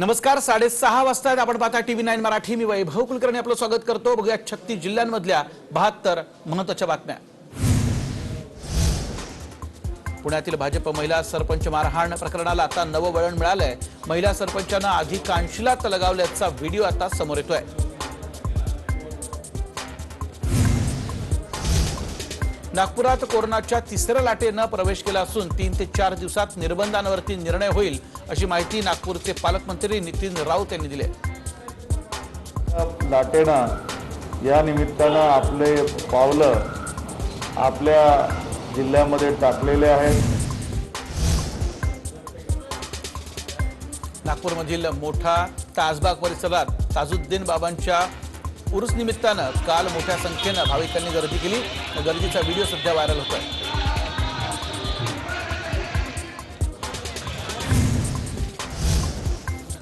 नमस्कार साडेसहा वाजता आपण पाहता टीव्ही नाईन मराठी. मी वैभव कुलकर्णी आपलं स्वागत करतो. बघूया छत्तीस जिल्ह्यांमधल्या बहात्तर महत्त्वाच्या बातम्या. पुण्यातील भाजप महिला सरपंच मारहाण प्रकरणाला आता नवं वळण मिळालंय. महिला सरपंचानं आधी कांशीलात लगावल्याचा व्हिडिओ आता समोर येतोय. नागपुरात कोरोनाच्या तिसऱ्या लाटेनं प्रवेश केला असून तीन ते चार दिवसात निर्बंधांवरती निर्णय होईल अशी माहिती नागपूरचे पालकमंत्री नितीन राऊत यांनी दिली. लाटेनं या निमित्तानं आपले पावलं आपल्या जिल्ह्यामध्ये टाकलेले आहेत नागपूरमधील मोठा ताजबाग परिसरात ताजुद्दीन बाबांच्या उरुस निमित्तानं काल मोठ्या संख्येनं भाविकांनी गर्दी केली. गर्दीचा व्हिडिओ सध्या व्हायरल होतोय.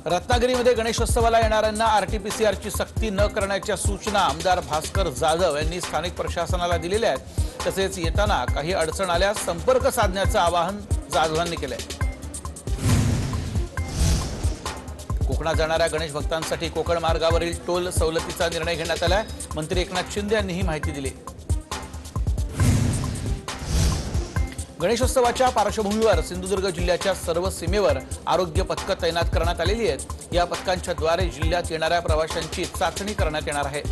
रत्नागिरीमध्ये गणेशोत्सवाला येणाऱ्यांना आरटीपीसीआरची सक्ती न करण्याच्या सूचना आमदार भास्कर जाधव यांनी स्थानिक प्रशासनाला दिलेल्या आहेत. तसेच येताना काही अडचण आल्यास संपर्क साधण्याचं आवाहन जाधवांनी केलं आहे कोकणात जाणाऱ्या गणेश भक्तांसाठी कोकण मार्गावरील टोल सवलतीचा निर्णय घेण्यात आलाय. मंत्री एकनाथ शिंदे यांनी ही माहिती दिली. गणेशोत्सवाच्या पार्श्वभूमीवर सिंधुदुर्ग जिल्ह्याच्या सर्व सीमेवर आरोग्य पथकं तैनात करण्यात आलेली आहेत. या पथकांच्या द्वारे जिल्ह्यात येणाऱ्या प्रवाशांची चाचणी करण्यात येणार आहे.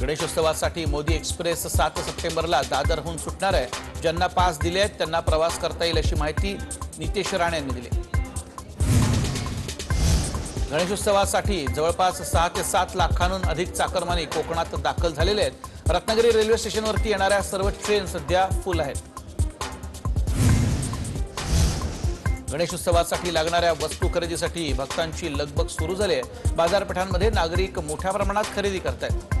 गणेशोत्सवासाठी मोदी एक्सप्रेस सात सप्टेंबरला दादरहून सुटणार आहे. ज्यांना पास दिले आहेत त्यांना प्रवास करता येईल अशी माहिती नितेश राणे यांनी दिली. गणेशोत्सवासाठी जवळपास सहा ते सात लाखांहून अधिक चाकरमानी कोकणात दाखल झालेले आहेत. रत्नागिरी रेल्वे स्टेशनवरती येणाऱ्या सर्व ट्रेन सध्या फुल आहेत. गणेशोत्सवासाठी लागणाऱ्या वस्तू खरेदीसाठी भक्तांची लगबग सुरू झाली आहे. बाजारपेठांमध्ये नागरिक मोठ्या प्रमाणात खरेदी करतायत.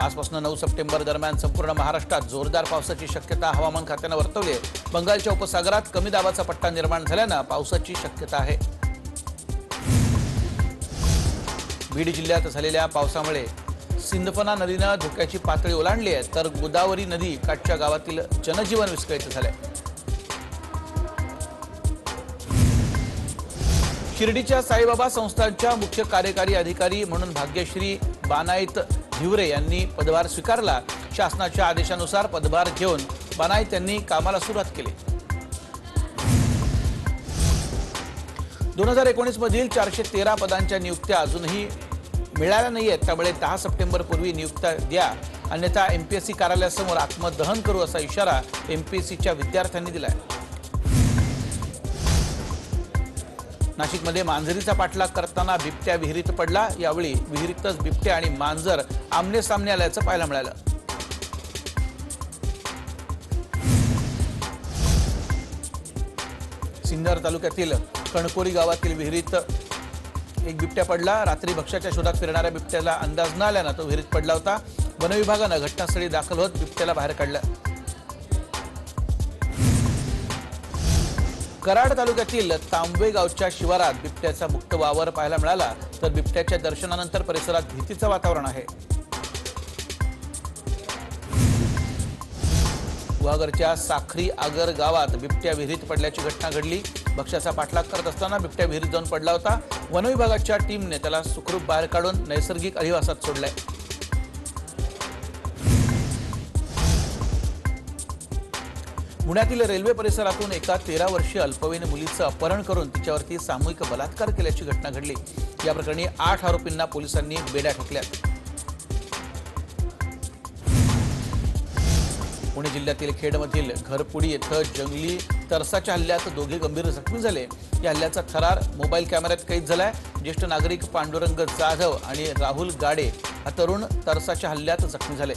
आजपासून नऊ सप्टेंबर दरम्यान संपूर्ण महाराष्ट्रात जोरदार पावसाची शक्यता हवामान खात्यानं वर्तवली आहे बंगालच्या उपसागरात कमी दाबाचा पट्टा निर्माण झाल्यानं पावसाची शक्यता आहे. बीड जिल्ह्यात झालेल्या पावसामुळे सिंदफना नदीनं धोक्याची पातळी ओलांडली आहे तर गोदावरी नदी काठच्या गावातील जनजीवन विस्कळीत झालंय. शिर्डीच्या साईबाबा संस्थांच्या मुख्य कार्यकारी अधिकारी म्हणून भाग्यश्री बानाईत धिवरे यांनी पदभार स्वीकारला. शासनाच्या आदेशानुसार पदभार घेऊन बानाईत यांनी कामाला सुरुवात केली. दोन हजार एकोणीसमधील चारशे तेरा पदांच्या नियुक्त्या अजूनही मिळाल्या नाही आहेत त्यामुळे दहा सप्टेंबर पूर्वी नियुक्त्या द्या. अन्यथा एमपीएससी कार्यालयासमोर आत्मदहन करू असा इशारा एमपीएससीच्या विद्यार्थ्यांनी दिला आहे नाशिकमध्ये मांजरीचा पाठलाग करताना बिबट्या विहिरीत पडला. यावेळी विहिरीतच बिबट्या आणि मांजर आमने सामने आल्याचं पाहायला मिळालं. सिन्नर तालुक्यातील कणकोरी गावातील विहिरीत एक बिबट्या पडला. रात्री भक्ष्याच्या शोधात फिरणाऱ्या बिबट्याला अंदाज न आल्यानं तो विहिरीत पडला होता. वनविभागानं घटनास्थळी दाखल होत बिबट्याला बाहेर काढलं. कराड तालुक्यातील तांबे गावच्या शिवारात बिबट्याचा मुक्त वावर पाहायला मिळाला. तर बिबट्याच्या दर्शनानंतर परिसरात भीतीचं वातावरण आहे. गुहागरच्या साखरी आगर गावात बिबट्या विहिरीत पडल्याची घटना घडली. भक्ष्याचा पाठलाग करत असताना बिबट्या विहिरीत जाऊन पडला होता. वनविभागाच्या टीमने त्याला सुखरूप बाहेर काढून नैसर्गिक अधिवासात सोडलाय. पुण्यातील रेल्वे परिसरातून एका तेरा वर्षीय अल्पवयीन मुलीचं अपहरण करून तिच्यावरती सामूहिक बलात्कार केल्याची घटना घडली. या प्रकरणी आठ आरोपींना पोलिसांनी बेड्या ठोकल्या पुणे जिल्ह्यातील खेडमधील घरपुडी येथं जंगली तरसाच्या हल्ल्यात दोघे गंभीर जखमी झाले. या हल्ल्याचा थरार मोबाईल कॅमेऱ्यात कैद झालाय. ज्येष्ठ नागरिक पांडुरंग जाधव आणि राहुल गाडे हा तरुण तरसाच्या हल्ल्यात जखमी झाले.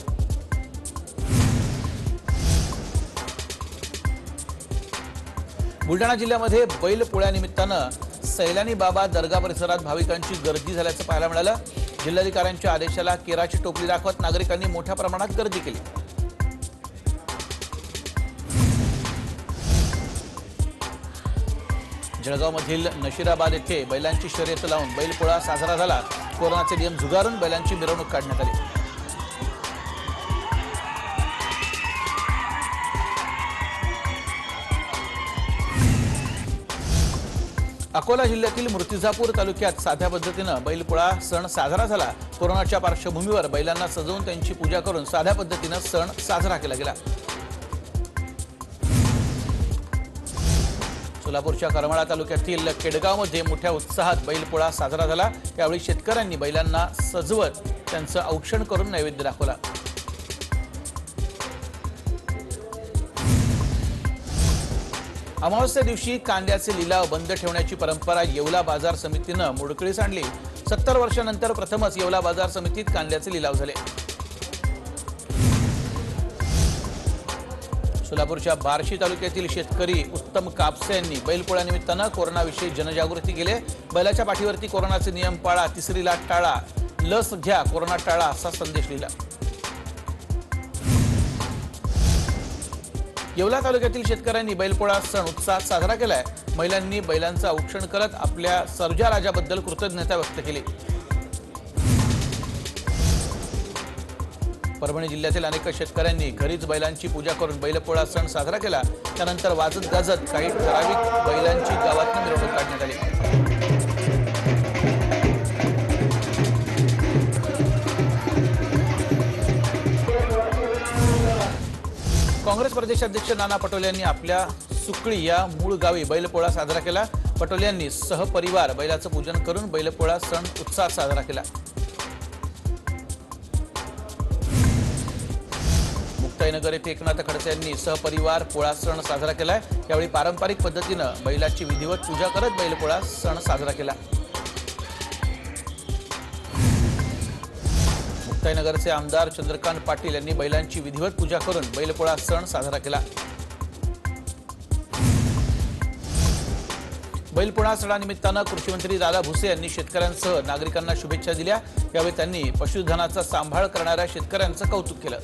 बुलढाणा जिल्ह्यामध्ये बैल पोळ्यानिमित्तानं सैलानी बाबा दर्गा परिसरात भाविकांची गर्दी झाल्याचं पाहायला मिळालं. जिल्हाधिकाऱ्यांच्या आदेशाला केराची टोपली दाखवत नागरिकांनी मोठ्या प्रमाणात गर्दी केली. जळगावमधील नशिराबाद येथे बैलांची शर्यत लावून बैलपोळा साजरा झाला. कोरोनाचे नियम झुगारून बैलांची मिरवणूक काढण्यात आली. अकोला जिल्ह्यातील मूर्तिजापूर तालुक्यात साध्या पद्धतीनं बैलपोळा सण साजरा झाला. कोरोनाच्या पार्श्वभूमीवर बैलांना सजवून त्यांची पूजा करून साध्या पद्धतीनं सण साजरा केला गेला. सोलापूरच्या करमाळा तालुक्यातील केडगावमध्ये मोठ्या उत्साहात बैलपोळा साजरा झाला. यावेळी शेतकऱ्यांनी बैलांना सजवत त्यांचं औक्षण करून नैवेद्य दाखवला. अमावस्या दिवशी कांद्याचे लिलाव बंद ठेवण्याची परंपरा येवला बाजार समितीनं मोडकळीस आणली. सत्तर वर्षानंतर प्रथमच येवला बाजार समितीत कांद्याचे लिलाव झाले. सोलापूरच्या बार्शी तालुक्यातील शेतकरी उत्तम कापसे यांनी बैलपोळ्यानिमित्तानं कोरोनाविषयी जनजागृती केली. बैलाच्या पाठीवरती कोरोनाचे नियम पाळा तिसरी लाट टाळा लस घ्या कोरोना टाळा असा संदेश लिहिला. येवला तालुक्यातील शेतकऱ्यांनी बैलपोळा सण उत्साहात साजरा केलाय. महिलांनी बैलांचं औक्षण करत आपल्या सर्जा राजाबद्दल कृतज्ञता व्यक्त केली. परभणी जिल्ह्यातील अनेक शेतकऱ्यांनी घरीच बैलांची पूजा करून बैलपोळा सण साजरा केला. त्यानंतर वाजत गाजत काही ठराविक बैलांची गावातून मिरवणूक काढण्यात आली. काँग्रेस प्रदेशाध्यक्ष नाना पटोले यांनी आपल्या सुकळी या मूळ गावी बैलपोळा साजरा केला. पटोले यांनी सहपरिवार बैलाचं पूजन करून बैलपोळा सण उत्साहात साजरा केला. मुक्ताईनगर येथे एकनाथ खडसे यांनी सहपरिवार पोळा सण साजरा केलाय. यावेळी पारंपरिक पद्धतीनं बैलाची विधिवत पूजा करत बैलपोळा सण साजरा केला. मुक्ताईनगरचे आमदार चंद्रकांत पाटील यांनी बैलांची विधिवत पूजा करून बैलपोळा सण साजरा केला. बैलपोळा सणानिमित्तानं कृषीमंत्री दादा भुसे यांनी शेतकऱ्यांसह नागरिकांना शुभेच्छा दिल्या. यावेळी त्यांनी पशुधनाचा सांभाळ करणाऱ्या शेतकऱ्यांचं कौतुक केलं.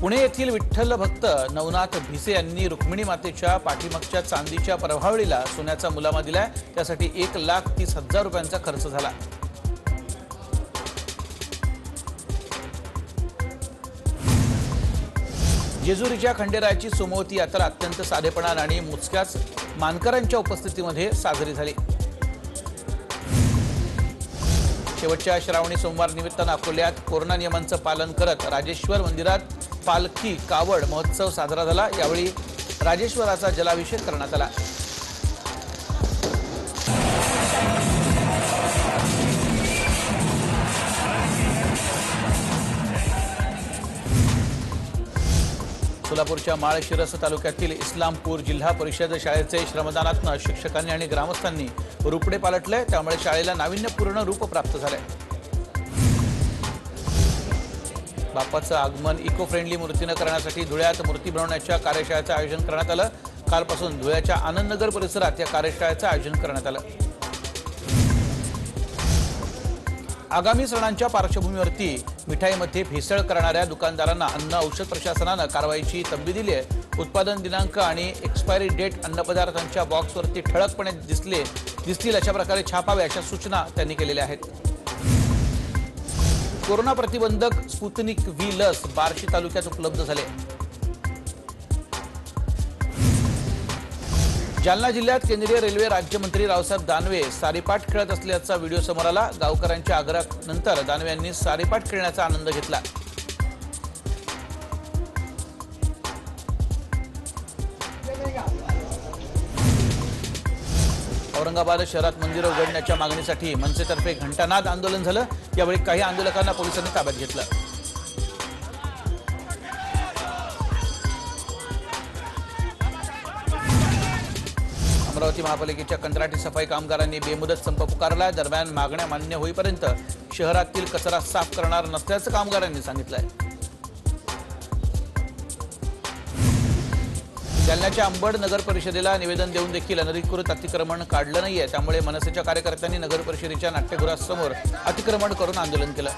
पुणे येथील विठ्ठल भक्त नवनाथ भिसे यांनी रुक्मिणी मातेच्या पाठीमागच्या चांदीच्या प्रभावळीला सोन्याचा मुलामा दिलाय. त्यासाठी एक लाख तीस हजार रुपयांचा खर्च झाला. जेजुरीच्या खंडेरायाची सोमवती यात्रा अत्यंत साधेपणानं आणि मोजक्याच मानकरांच्या उपस्थितीमध्ये साजरी झाली. शेवटच्या श्रावणी सोमवार निमित्तानं अकोल्यात कोरोना नियमांचं पालन करत राजेश्वर मंदिरात पालखी कावड महोत्सव साजरा झाला. यावेळी राजेश्वराचा जलाभिषेक करण्यात आला. सोलापूरच्या माळशिरस तालुक्यातील इस्लामपूर जिल्हा परिषद शाळेचे श्रमदानातनं शिक्षकांनी आणि ग्रामस्थांनी रुपडे पालटले त्यामुळे शाळेला नाविन्यपूर्ण रूप प्राप्त झालंय. बाप्पाचं आगमन इको फ्रेंडली मूर्तीनं करण्यासाठी धुळ्यात मूर्ती बनवण्याच्या कार्यशाळेचं आयोजन करण्यात आलं. कालपासून धुळ्याच्या आनंदनगर परिसरात या कार्यशाळेचं आयोजन करण्यात आलं. आगामी सणांच्या पार्श्वभूमीवरती मिठाईमध्ये भेसळ करणाऱ्या दुकानदारांना अन्न औषध प्रशासनानं कारवाईची तंबी दिली आहे. उत्पादन दिनांक आणि एक्सपायरी डेट अन्नपदार्थांच्या बॉक्सवरती ठळकपणे दिसले दिसतील अशा प्रकारे छापावे अशा सूचना त्यांनी केलेल्या आहेत. कोरोना प्रतिबंधक स्पुतनिक व्ही लस बार्शी तालुक्यात उपलब्ध झाले. जालना जिल्ह्यात केंद्रीय रेल्वे राज्यमंत्री रावसाहेब दानवे सारीपाठ खेळत असल्याचा व्हिडिओ समोर आला. गावकऱ्यांच्या आग्रहानंतर दानवे यांनी सारीपाठ खेळण्याचा आनंद घेतला. औरंगाबाद शहरात मंदिरं उघडण्याच्या मागणीसाठी मनसेतर्फे घंटानाद आंदोलन झालं. यावेळी काही आंदोलकांना पोलिसांनी ताब्यात घेतलं. अमरावती महापालिकेच्या कंत्राटी सफाई कामगारांनी बेमुदत संप पुकारला दरम्यान मागण्या मान्य होईपर्यंत शहरातील कचरा साफ करणार नसल्याचं कामगारांनी सांगितलंय. जालन्याच्या अंबड नगर परिषदेला निवेदन देऊन देखील अनधिकृत अतिक्रमण काढलं नाहीये. त्यामुळे मनसेच्या कार्यकर्त्यांनी नगर परिषदेच्या नाट्यगृहासमोर अतिक्रमण करून आंदोलन केलं.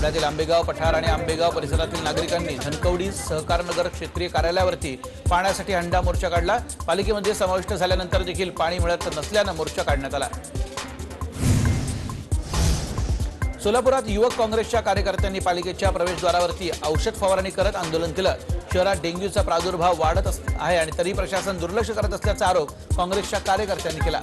पुण्यातील आंबेगाव पठार आणि आंबेगाव परिसरातील नागरिकांनी धनकवडी सहकार नगर क्षेत्रीय कार्यालयावरती पाण्यासाठी हंडा मोर्चा काढला. पालिकेमध्ये समाविष्ट झाल्यानंतर देखील पाणी मिळत नसल्यानं मोर्चा काढण्यात आला. सोलापुरात युवक काँग्रेसच्या कार्यकर्त्यांनी पालिकेच्या प्रवेशद्वारावरती औषध फवारणी करत आंदोलन केलं. शहरात डेंग्यूचा प्रादुर्भाव वाढत आहे आणि तरी प्रशासन दुर्लक्ष करत असल्याचा आरोप काँग्रेसच्या कार्यकर्त्यांनी केला.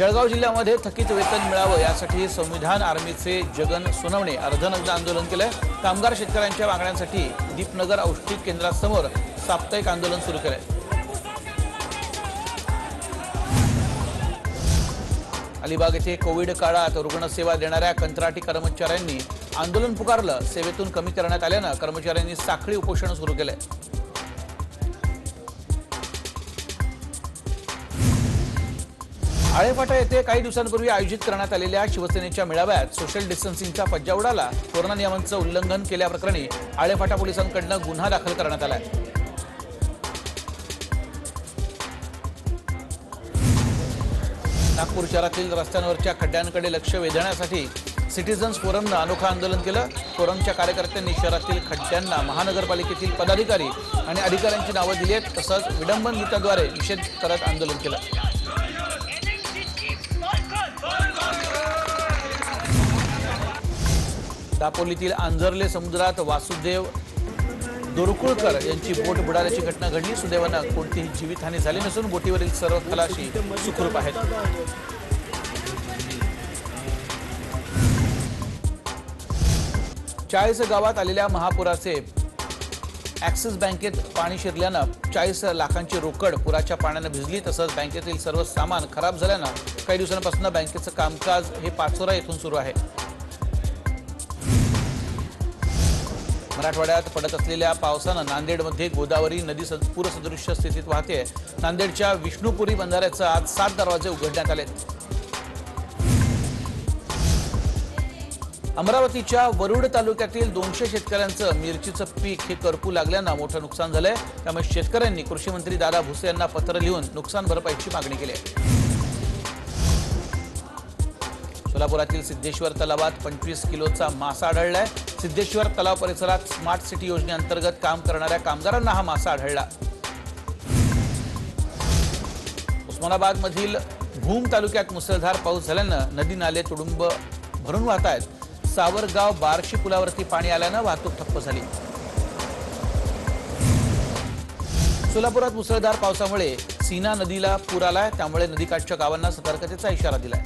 जळगाव जिल्ह्यामध्ये थकीत वेतन मिळावं यासाठी संविधान आर्मीचे जगन सोनवणे अर्धनग्न आंदोलन केलंय. कामगार शेतकऱ्यांच्या मागण्यांसाठी दीपनगर औष्णिक केंद्रासमोर साप्ताहिक आंदोलन सुरू केलंय. अलिबाग येथे कोविड काळात रुग्णसेवा देणाऱ्या कंत्राटी कर्मचाऱ्यांनी आंदोलन पुकारलं. सेवेतून कमी करण्यात आल्यानं कर्मचाऱ्यांनी साखळी उपोषण सुरू केलंय. आळेफाटा येथे काही दिवसांपूर्वी आयोजित करण्यात आलेल्या शिवसेनेच्या मेळाव्यात सोशल डिस्टन्सिंगचा पज्जा उडाला. कोरोना नियमांचं उल्लंघन केल्याप्रकरणी आळेफाटा पोलिसांकडनं गुन्हा दाखल करण्यात आलाय. नागपूर शहरातील रस्त्यांवरच्या खड्ड्यांकडे लक्ष वेधण्यासाठी सिटीझन्स फोरमनं अनोखं आंदोलन केलं. फोरमच्या कार्यकर्त्यांनी शहरातील खड्ड्यांना महानगरपालिकेतील पदाधिकारी आणि अधिकाऱ्यांची नावं दिली आहेत तसंच विडंबन गीताद्वारे निषेध करत आंदोलन केलं. दापोलीतील आंजरले समुद्रात वासुदेव दोरकुळकर यांची बोट बुडाल्याची घटना घडली. सुदैवानं कोणतीही जीवितहानी झाली नसून बोटीवरील सर्व खलाशी सुखरूप आहेत. चाळीस गावात आलेल्या महापुराचे ॲक्सिस बँकेत पाणी शिरल्यानं चाळीस लाखांची रोकड पुराच्या पाण्यानं भिजली. तसंच बँकेतील सर्व सामान खराब झाल्यानं काही दिवसांपासून बँकेचं कामकाज हे पाचोरा येथून सुरू आहे. मराठवाड्यात पडत असलेल्या पावसानं नांदेडमध्ये गोदावरी नदी सद- पूरसदृश्य स्थितीत वाहते. नांदेडच्या विष्णुपुरी बंधाऱ्याचं आज सात दरवाजे उघडण्यात आले अमरावतीच्या वरुड तालुक्यातील दोनशे शेतकऱ्यांचं मिरचीचं पीक हे करपू लागल्यानं मोठं नुकसान झालंय. त्यामुळे शेतकऱ्यांनी कृषी मंत्री दादा भुसे यांना पत्र लिहून नुकसान भरपाईची मागणी केली आहे. सोलापुरातील सिद्धेश्वर तलावात पंचवीस किलोचा मासा आढळलाय. सिद्धेश्वर तलाव परिसरात स्मार्ट सिटी योजनेअंतर्गत काम करणाऱ्या कामगारांना हा मासा आढळला. उस्मानाबादमधील भूम तालुक्यात मुसळधार पाऊस झाल्यानं नदी नाले तुडुंब भरून वाहत आहेत. सावरगाव बारशी पुलावरती पाणी आल्यानं वाहतूक ठप्प झाली. सोलापुरात मुसळधार पावसामुळे सीना नदीला पूर आलाय. त्यामुळे नदीकाठच्या गावांना सतर्कतेचा इशारा दिलाय.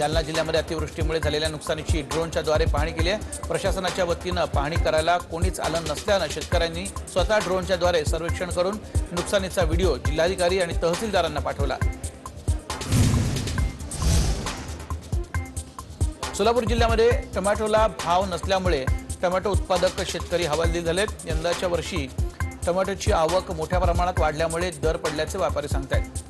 जालना जिल्ह्यामध्ये अतिवृष्टीमुळे झालेल्या नुकसानीची ड्रोनच्या द्वारे पाहणी केली आहे. प्रशासनाच्या वतीनं पाहणी करायला कोणीच आलं नसल्यानं शेतकऱ्यांनी स्वतः ड्रोनच्या द्वारे सर्वेक्षण करून नुकसानीचा व्हिडिओ जिल्हाधिकारी आणि तहसीलदारांना पाठवला. सोलापूर जिल्ह्यामध्ये टोमॅटोला भाव नसल्यामुळे टोमॅटो उत्पादक शेतकरी हवालदिल झालेत. यंदाच्या वर्षी टोमॅटोची आवक मोठ्या प्रमाणात वाढल्यामुळे दर पडल्याचे व्यापारी सांगतायत.